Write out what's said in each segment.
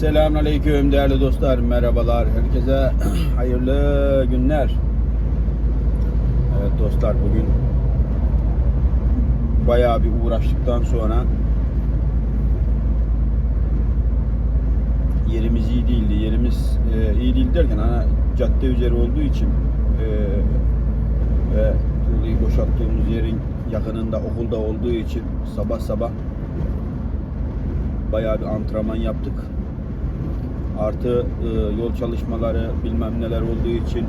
Selamünaleyküm değerli dostlar, merhabalar. Herkese hayırlı günler. Evet dostlar bugün bayağı bir uğraştıktan sonra yerimiz iyi değildi. Yerimiz e, iyi değil derken ana cadde üzeri olduğu için e, ve tuğlayı boşalttığımız yerin yakınında okulda olduğu için sabah sabah bayağı bir antrenman yaptık. Artı e, yol çalışmaları bilmem neler olduğu için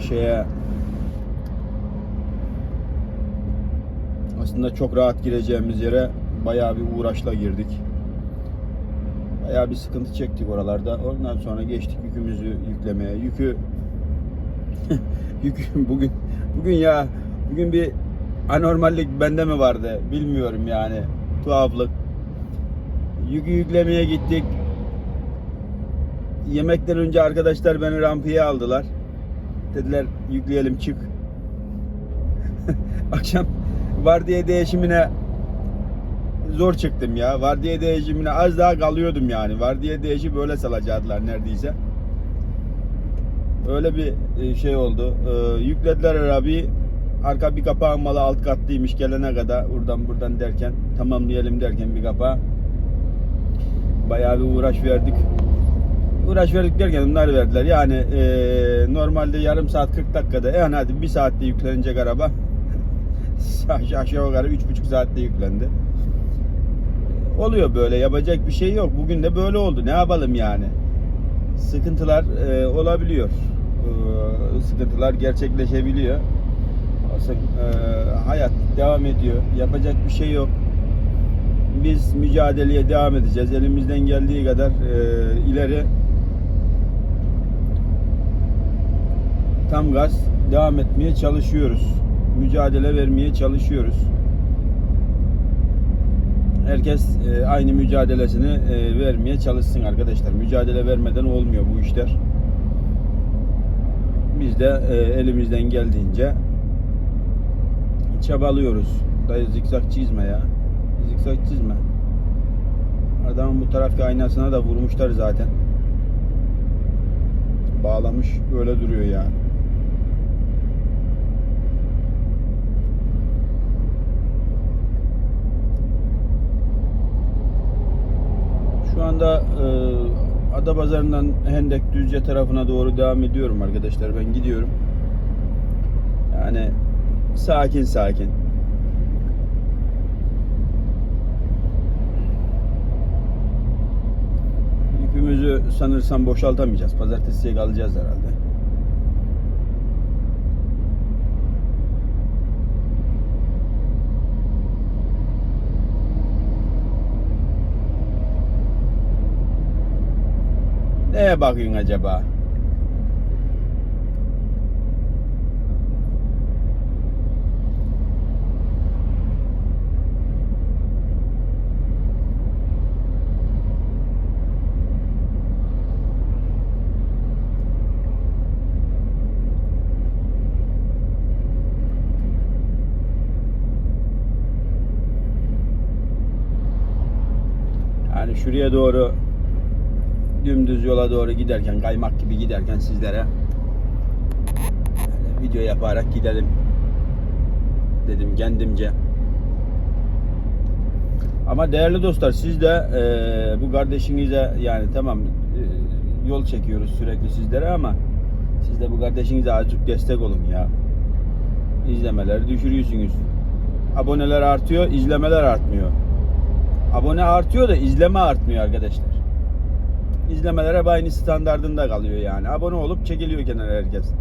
şeye aslında çok rahat gireceğimiz yere bayağı bir uğraşla girdik. Bayağı bir sıkıntı çektik oralarda. Ondan sonra geçtik yükümüzü yüklemeye. Yükü yük bugün bugün ya bugün bir anormallik bende mi vardı bilmiyorum yani tuhaflık. Yükü yüklemeye gittik. Yemekten önce arkadaşlar beni rampaya aldılar. Dediler yükleyelim çık. Akşam vardiya değişimine zor çıktım ya. Vardiya değişimine az daha kalıyordum yani. Vardiya değişi böyle salacaklar neredeyse. Öyle bir e, şey oldu. Ee, yüklediler arabayı. Arka bir kapağın malı alt katlıymış gelene kadar buradan buradan derken tamamlayalım derken bir kapağı bayağı bir uğraş verdik. Uğraş verdik derken onlar verdiler. Yani e, normalde yarım saat 40 dakikada yani hadi bir saatte yüklenecek araba aşağı yukarı 3,5 saatte yüklendi. Oluyor böyle yapacak bir şey yok. Bugün de böyle oldu. Ne yapalım yani? Sıkıntılar e, olabiliyor. E, sıkıntılar gerçekleşebiliyor. E, hayat devam ediyor. Yapacak bir şey yok biz mücadeleye devam edeceğiz. Elimizden geldiği kadar e, ileri tam gaz devam etmeye çalışıyoruz. Mücadele vermeye çalışıyoruz. Herkes e, aynı mücadelesini e, vermeye çalışsın arkadaşlar. Mücadele vermeden olmuyor bu işler. Biz de e, elimizden geldiğince çabalıyoruz. Dayı zikzak çizme ya zikzak çizme. Adamın bu taraftaki aynasına da vurmuşlar zaten. Bağlamış öyle duruyor yani. Şu anda e, Adapazarı'ndan Hendek Düzce tarafına doğru devam ediyorum arkadaşlar. Ben gidiyorum. Yani sakin sakin. Yükümüzü sanırsam boşaltamayacağız. Pazartesiye kalacağız herhalde. Neye bakıyorsun acaba? Yani şuraya doğru dümdüz yola doğru giderken kaymak gibi giderken sizlere video yaparak gidelim dedim kendimce. Ama değerli dostlar siz de e, bu kardeşinize yani tamam e, yol çekiyoruz sürekli sizlere ama siz de bu kardeşinize azıcık destek olun ya. İzlemeleri düşürüyorsunuz. Aboneler artıyor, izlemeler artmıyor. Abone artıyor da izleme artmıyor arkadaşlar. İzlemeler hep aynı standardında kalıyor yani. Abone olup çekiliyor kenara herkes.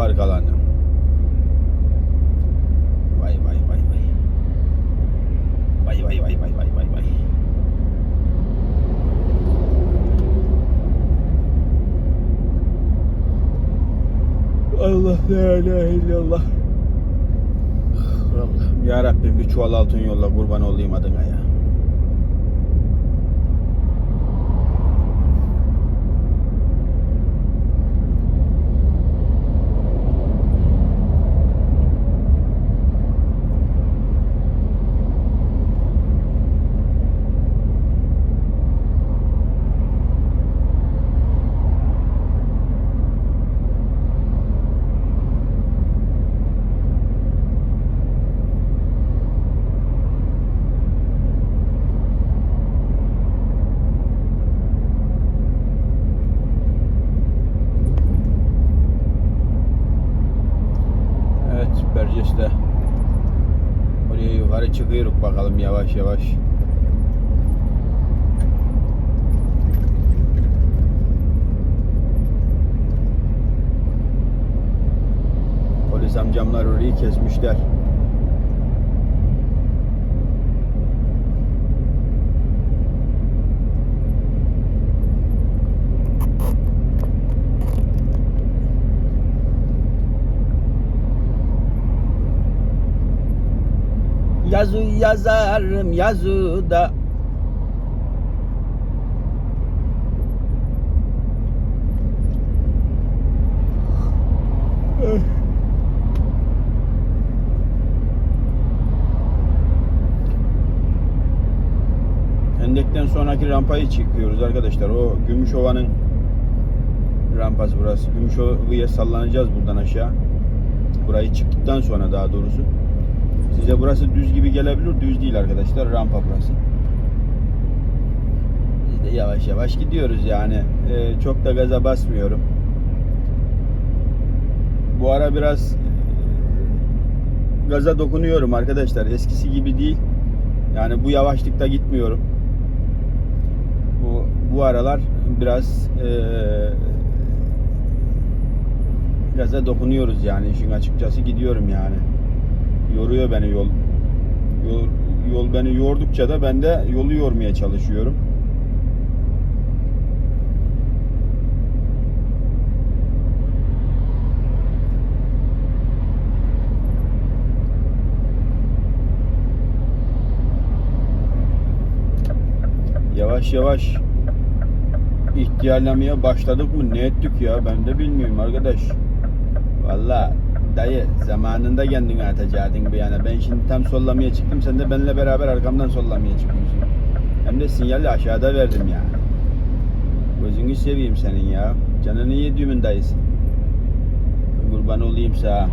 Park alanı. Vay vay vay vay. Vay vay vay vay vay vay vay. Allah la ilahe illallah. Allah'ım ya Rabbim bir çuval altın yolla kurban olayım adına ya. Evet Berces'te. Oraya bakalım yavaş yavaş. Polis amcamlar orayı kesmişler. Yazı yazarım yazıda Hendekten sonraki rampayı çıkıyoruz arkadaşlar. O Gümüşova'nın rampası burası. Gümüşova'ya sallanacağız buradan aşağı. Burayı çıktıktan sonra daha doğrusu. Size burası düz gibi gelebilir. Düz değil arkadaşlar. Rampa burası. Biz de yavaş yavaş gidiyoruz yani. Ee, çok da gaza basmıyorum. Bu ara biraz e, gaza dokunuyorum arkadaşlar. Eskisi gibi değil. Yani bu yavaşlıkta gitmiyorum. Bu, bu aralar biraz e, gaza dokunuyoruz yani işin açıkçası gidiyorum yani yoruyor beni yol. Yol, yol beni yordukça da ben de yolu yormaya çalışıyorum. Yavaş yavaş ihtiyarlamaya başladık mı ne ettik ya ben de bilmiyorum arkadaş. Vallahi Dayı zamanında kendini atacaktın bu yana. Ben şimdi tam sollamaya çıktım. Sen de benimle beraber arkamdan sollamaya çıkıyorsun. Hem de sinyali aşağıda verdim yani. Gözünü seveyim senin ya. Canını yediğimin dayısı. Kurban olayım sana.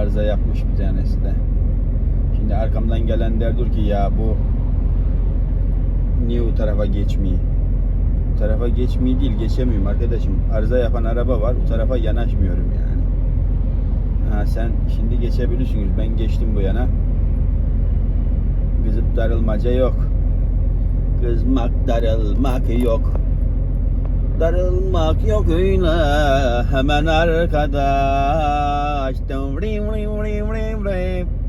Arıza yapmış bir tanesi de. Şimdi arkamdan gelen derdur ki ya bu niye o tarafa geçmiyor? O tarafa geçmiyor değil geçemiyorum arkadaşım. Arıza yapan araba var o tarafa yanaşmıyorum yani. Ha, sen şimdi geçebilirsiniz. Ben geçtim bu yana. Kızıp darılmaca yok. Kızmak darılmak yok. Darılmak yok öyle hemen arkadaş. Vrim vrim vrim vrim vrim.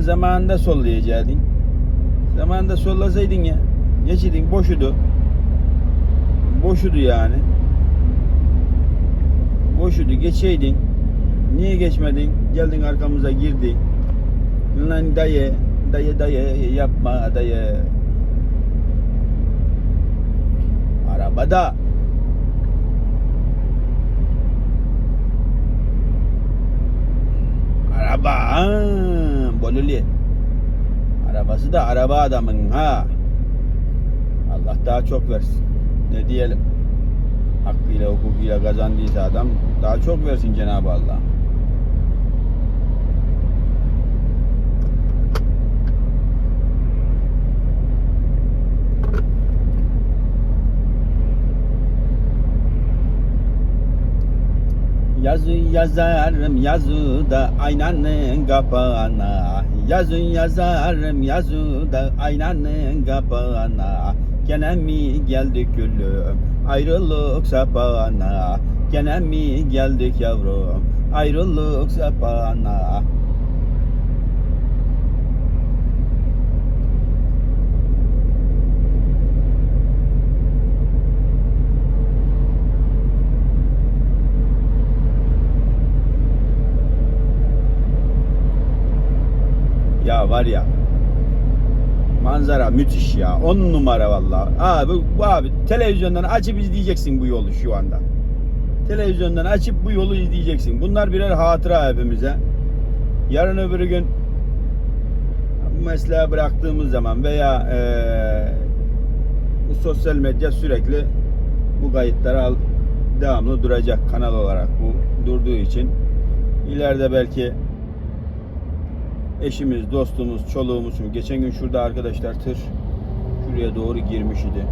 Zamanında sollayacaktın. Zamanında sollasaydın ya. Geçidin boşudu. Boşudu yani. Boşudu geçeydin. Niye geçmedin? Geldin arkamıza girdin. Lan dayı, dayı dayı yapma dayı. Arabada. Araba. Ha, Boluli. Arabası da araba adamın ha. Allah daha çok versin. Ne diyelim? Hakkıyla hukukuyla kazandıysa adam daha çok versin Cenab-ı Allah. Yazı yazarım yazıda aynanın kapağına. Yazı yazarım yazıda aynanın kapağına. Gene mi geldik gülüm ayrılık sapağına? Gene mi geldik yavrum ayrılık sapağına Ya var ya manzara müthiş ya. On numara vallahi. Abi bu abi televizyondan açıp izleyeceksin bu yolu şu anda. Televizyondan açıp bu yolu izleyeceksin. Bunlar birer hatıra hepimize. Yarın öbür gün mesleği bıraktığımız zaman veya eee, bu sosyal medya sürekli bu kayıtları al, devamlı duracak kanal olarak bu durduğu için ileride belki eşimiz, dostumuz, çoluğumuz. Geçen gün şurada arkadaşlar tır şuraya doğru girmiş idi.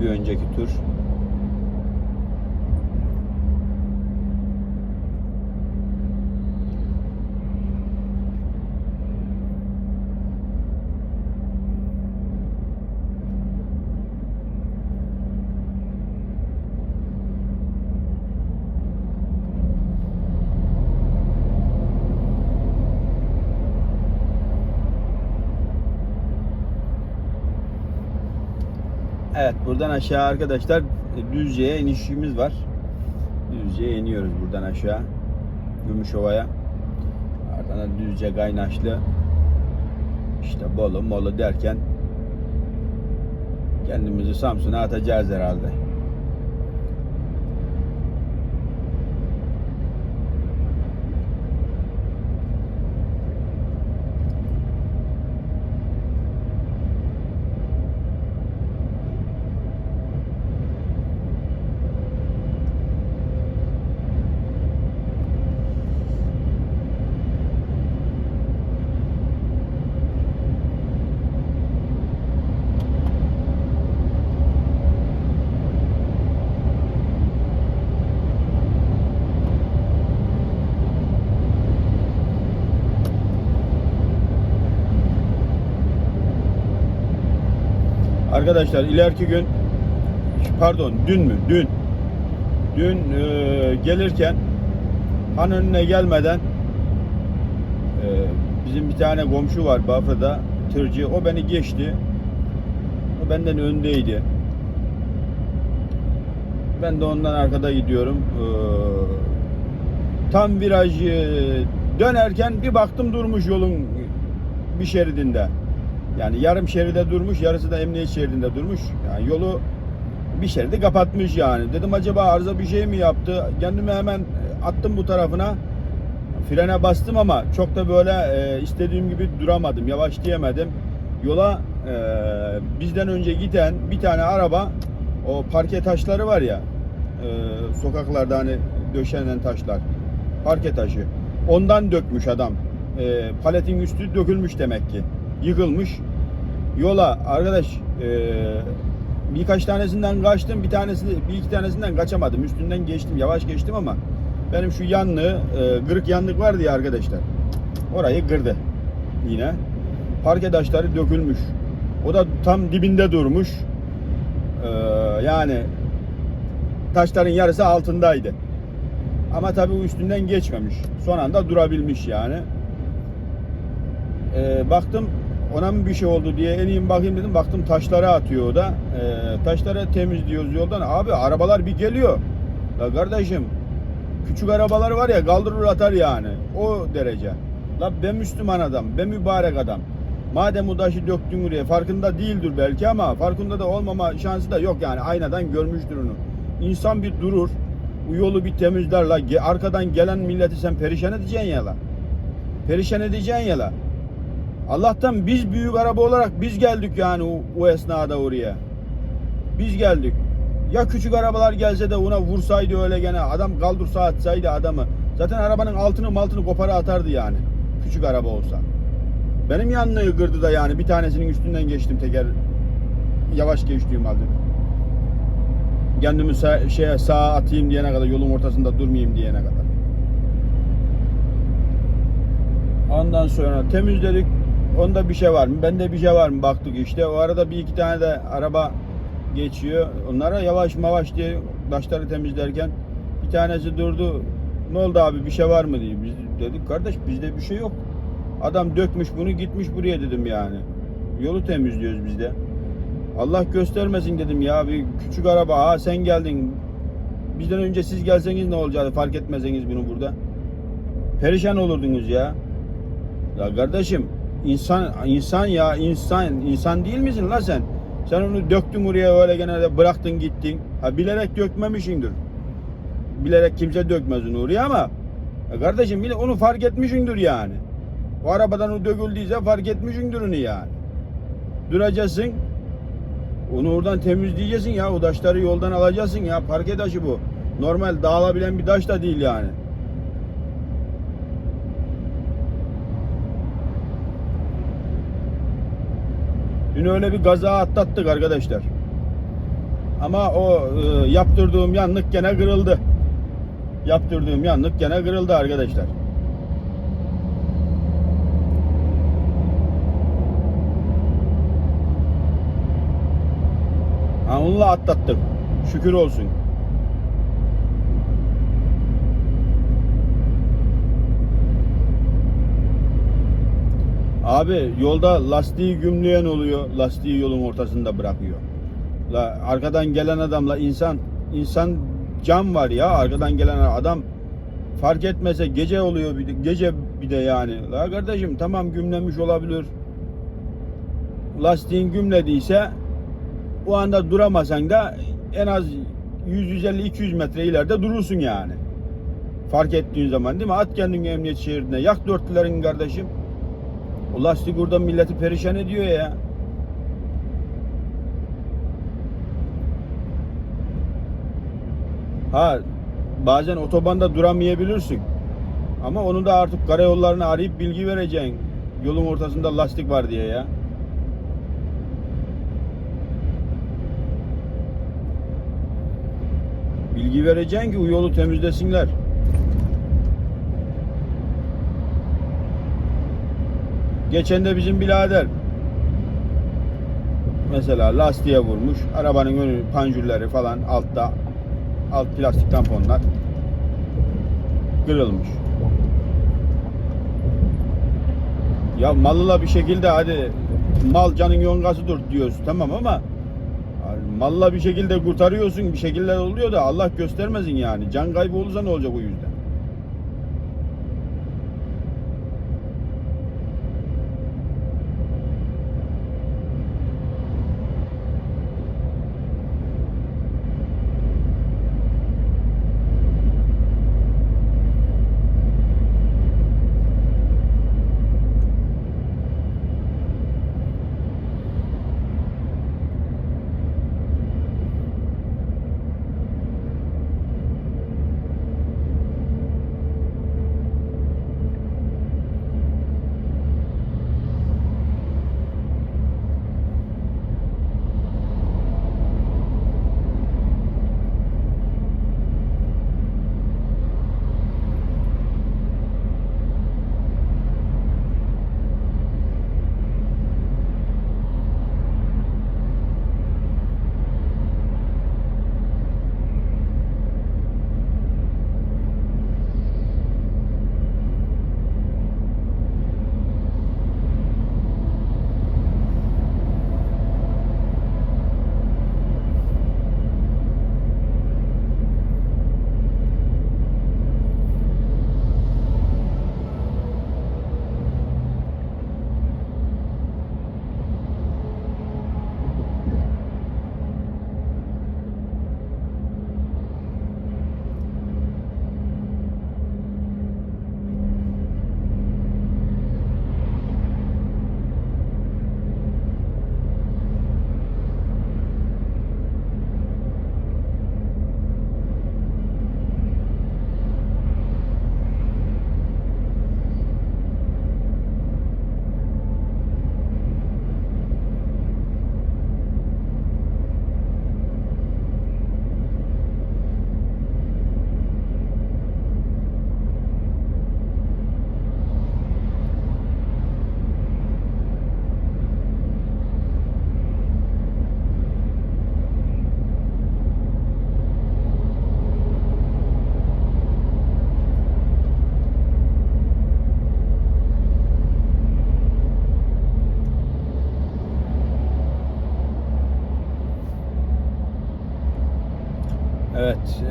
Bir önceki tur. Evet buradan aşağı arkadaşlar Düzce'ye inişimiz var. Düzce'ye iniyoruz buradan aşağı. Gümüşova'ya. Ardından da Düzce Kaynaşlı. İşte Bolu Molu derken kendimizi Samsun'a atacağız herhalde. Arkadaşlar ileriki gün pardon dün mü? Dün. Dün e, gelirken han önüne gelmeden e, bizim bir tane komşu var Bafra'da tırcı. O beni geçti. O benden öndeydi. Ben de ondan arkada gidiyorum. E, tam virajı dönerken bir baktım durmuş yolun bir şeridinde. Yani yarım şeride durmuş, yarısı da emniyet şeridinde durmuş. Yani yolu bir şeridi kapatmış yani. Dedim acaba arıza bir şey mi yaptı? Kendimi hemen attım bu tarafına. Frene bastım ama çok da böyle e, istediğim gibi duramadım. Yavaş diyemedim. Yola e, bizden önce giden bir tane araba o parke taşları var ya e, sokaklarda hani döşenen taşlar. Parke taşı. Ondan dökmüş adam. E, paletin üstü dökülmüş demek ki yıkılmış. Yola arkadaş e, birkaç tanesinden kaçtım. Bir tanesi bir iki tanesinden kaçamadım. Üstünden geçtim. Yavaş geçtim ama benim şu yanlığı e, kırık yanlık vardı ya arkadaşlar. Orayı kırdı. Yine. Parke taşları dökülmüş. O da tam dibinde durmuş. E, yani taşların yarısı altındaydı. Ama tabii üstünden geçmemiş. Son anda durabilmiş yani. E, baktım ona mı bir şey oldu diye en iyi bakayım dedim. Baktım taşlara atıyor o da. E, taşları temizliyoruz yoldan. Abi arabalar bir geliyor. La kardeşim küçük arabalar var ya kaldırır atar yani. O derece. La ben Müslüman adam, ben mübarek adam. Madem o taşı döktün buraya farkında değildir belki ama farkında da olmama şansı da yok yani aynadan görmüştür onu. İnsan bir durur, bu yolu bir temizler la. Arkadan gelen milleti sen perişan edeceksin ya la. Perişan edeceksin ya la. Allah'tan biz büyük araba olarak biz geldik yani o, o esnada oraya. Biz geldik. Ya küçük arabalar gelse de ona vursaydı öyle gene adam kaldırsa atsaydı adamı. Zaten arabanın altını maltını kopara atardı yani. Küçük araba olsa. Benim yanlığı kırdı da yani bir tanesinin üstünden geçtim teker yavaş geçtiğim halde. Kendimi sağ, şeye sağa atayım diyene kadar yolun ortasında durmayayım diyene kadar. Ondan sonra temizledik. Onda bir şey var mı? Bende bir şey var mı? Baktık işte. O arada bir iki tane de araba geçiyor. Onlara yavaş mavaş diye taşları temizlerken bir tanesi durdu. Ne oldu abi bir şey var mı diye. Biz dedik kardeş bizde bir şey yok. Adam dökmüş bunu gitmiş buraya dedim yani. Yolu temizliyoruz biz de. Allah göstermesin dedim ya bir küçük araba ha sen geldin. Bizden önce siz gelseniz ne olacaktı fark etmeseniz bunu burada. Perişan olurdunuz ya. Ya kardeşim insan insan ya insan insan değil misin la sen? Sen onu döktün oraya öyle gene de bıraktın gittin. Ha bilerek dökmemişindir. Bilerek kimse dökmez onu oraya ama ya kardeşim bile onu fark etmişindir yani. O arabadan o döküldüyse fark etmişindir onu yani. Duracaksın. Onu oradan temizleyeceksin ya. O taşları yoldan alacaksın ya. Parke taşı bu. Normal dağılabilen bir taş da değil yani. Dün öyle bir gaza atlattık arkadaşlar. Ama o e, yaptırdığım yanlık gene kırıldı. Yaptırdığım yanlık gene kırıldı arkadaşlar. Ha, onunla atlattık. Şükür olsun. Abi yolda lastiği gümleyen oluyor. Lastiği yolun ortasında bırakıyor. La arkadan gelen adamla insan insan can var ya arkadan gelen adam fark etmese gece oluyor bir de, gece bir de yani. La kardeşim tamam gümlemiş olabilir. Lastiğin gümlediyse o anda duramasan da en az 100-150-200 metre ileride durursun yani. Fark ettiğin zaman değil mi? At kendini emniyet şeridine. Yak dörtlülerin kardeşim. O lastik orada milleti perişan ediyor ya. Ha bazen otobanda duramayabilirsin. Ama onu da artık karayollarına arayıp bilgi vereceksin. Yolun ortasında lastik var diye ya. Bilgi vereceksin ki o yolu temizlesinler. Geçen de bizim birader mesela lastiğe vurmuş. Arabanın önü panjurları falan altta alt plastik tamponlar kırılmış. Ya malıyla bir şekilde hadi mal canın yongasıdır diyoruz tamam ama malla bir şekilde kurtarıyorsun bir şekilde oluyor da Allah göstermesin yani. Can kaybı olursa ne olacak o yüzden?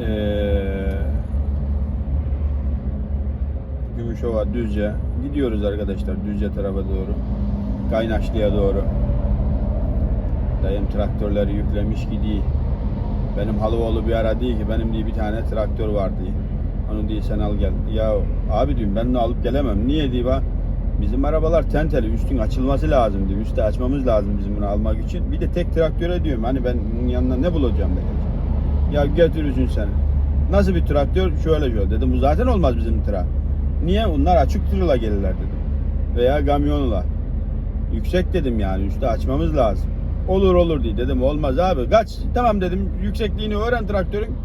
Evet. Gümüşova, Düzce. Gidiyoruz arkadaşlar Düzce tarafa doğru. Kaynaşlı'ya doğru. Dayım traktörleri yüklemiş gidiyor. Benim Halıoğlu bir ara değil ki benim diye bir tane traktör var diye. Onu diye sen al gel. Ya abi diyorum ben de alıp gelemem. Niye diye bak. Bizim arabalar tenteli üstün açılması lazım diyor. Üstü açmamız lazım bizim bunu almak için. Bir de tek traktöre diyorum hani ben yanına ne bulacağım dedim. Ya götürürsün sen. Nasıl bir traktör? Şöyle şöyle dedim. Bu zaten olmaz bizim tra. Niye? Onlar açık tırla gelirler dedim. Veya kamyonla. Yüksek dedim yani. Üstü açmamız lazım. Olur olur diye dedim. Olmaz abi. Kaç? Tamam dedim. Yüksekliğini öğren traktörün.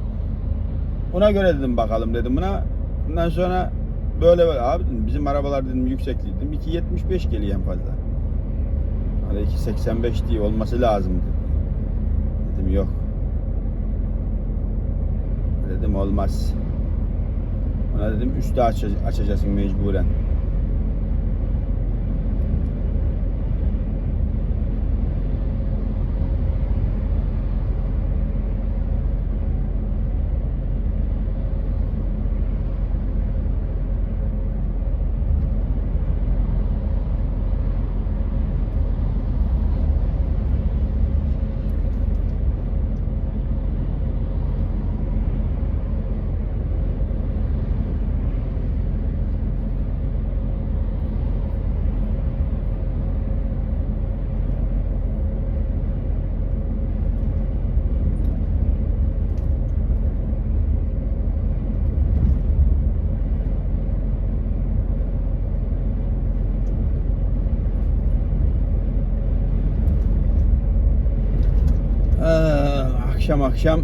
Ona göre dedim bakalım dedim buna. Ondan sonra böyle böyle abi dedim bizim arabalar dedim yüksekliği dedim 2.75 geliyor en fazla. Hani 2.85 diye olması lazım dedim. Dedim yok. Dedim olmaz. Ona dedim üstü aç açacaksın mecburen. Akşam akşam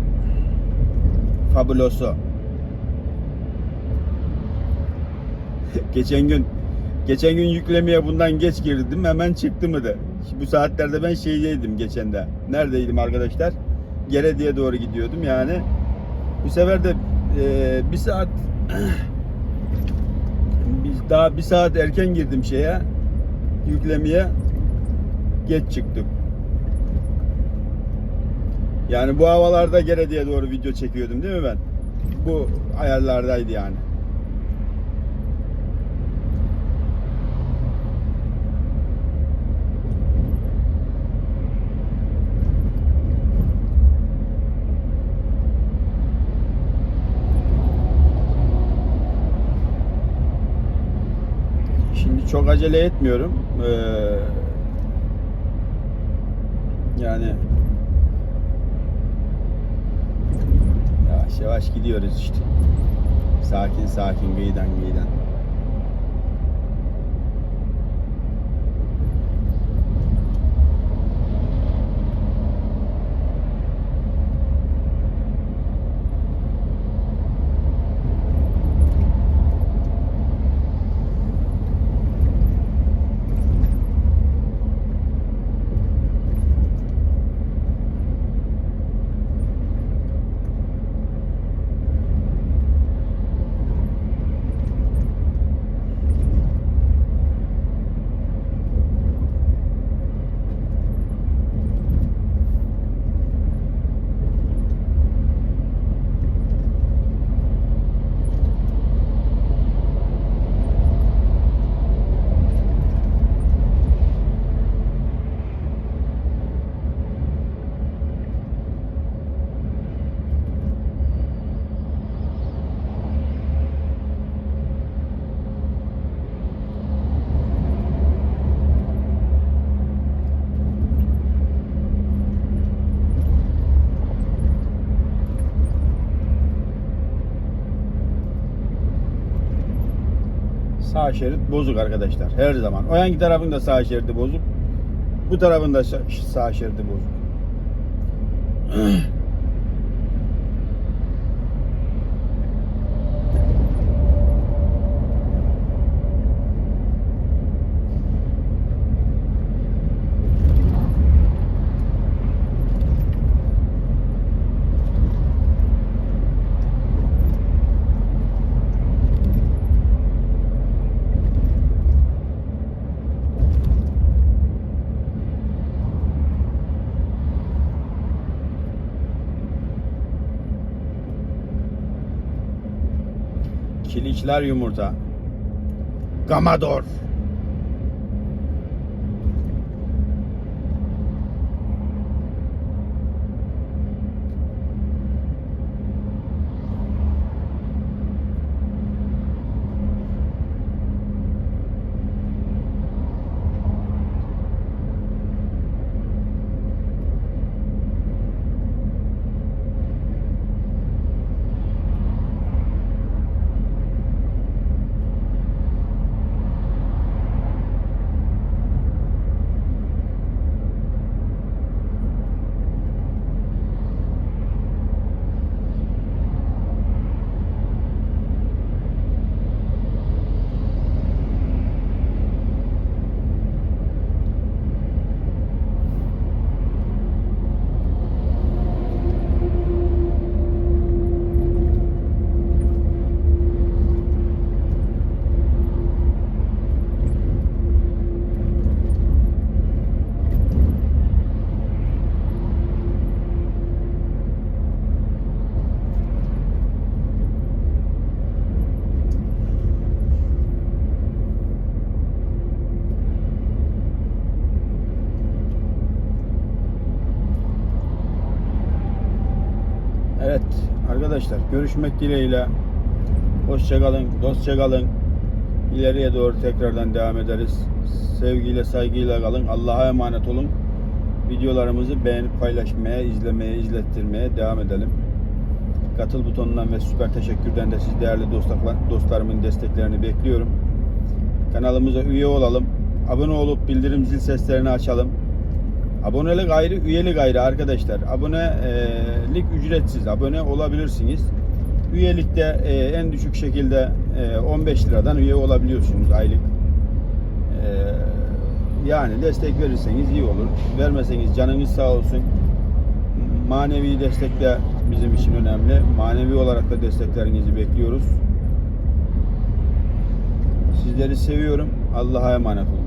fabuloso. geçen gün geçen gün yüklemeye bundan geç girdim hemen çıktı mı da. Bu saatlerde ben şeydeydim geçen de. Neredeydim arkadaşlar? Gerediye doğru gidiyordum yani. Bu sefer de e, bir saat daha bir saat erken girdim şeye yüklemeye geç çıktım. Yani bu havalarda Gerediye doğru video çekiyordum değil mi ben? Bu ayarlardaydı yani. Şimdi çok acele etmiyorum. Ee, yani Yavaş yavaş gidiyoruz işte. Sakin sakin gıydan gıydan. Sağ şerit bozuk arkadaşlar. Her zaman. O hangi tarafın da sağ şeridi bozuk. Bu tarafın da sağ şeridi bozuk. Çiliçler yumurta. Gamador. Evet arkadaşlar görüşmek dileğiyle. Hoşçakalın, dostça kalın. İleriye doğru tekrardan devam ederiz. Sevgiyle, saygıyla kalın. Allah'a emanet olun. Videolarımızı beğenip paylaşmaya, izlemeye, izlettirmeye devam edelim. Katıl butonundan ve süper teşekkürden de siz değerli dostlar, dostlarımın desteklerini bekliyorum. Kanalımıza üye olalım. Abone olup bildirim zil seslerini açalım. Abonelik ayrı, üyelik ayrı arkadaşlar. Abonelik ücretsiz. Abone olabilirsiniz. Üyelikte e, en düşük şekilde e, 15 liradan üye olabiliyorsunuz aylık. E, yani destek verirseniz iyi olur. Vermeseniz canınız sağ olsun. Manevi destek de bizim için önemli. Manevi olarak da desteklerinizi bekliyoruz. Sizleri seviyorum. Allah'a emanet olun.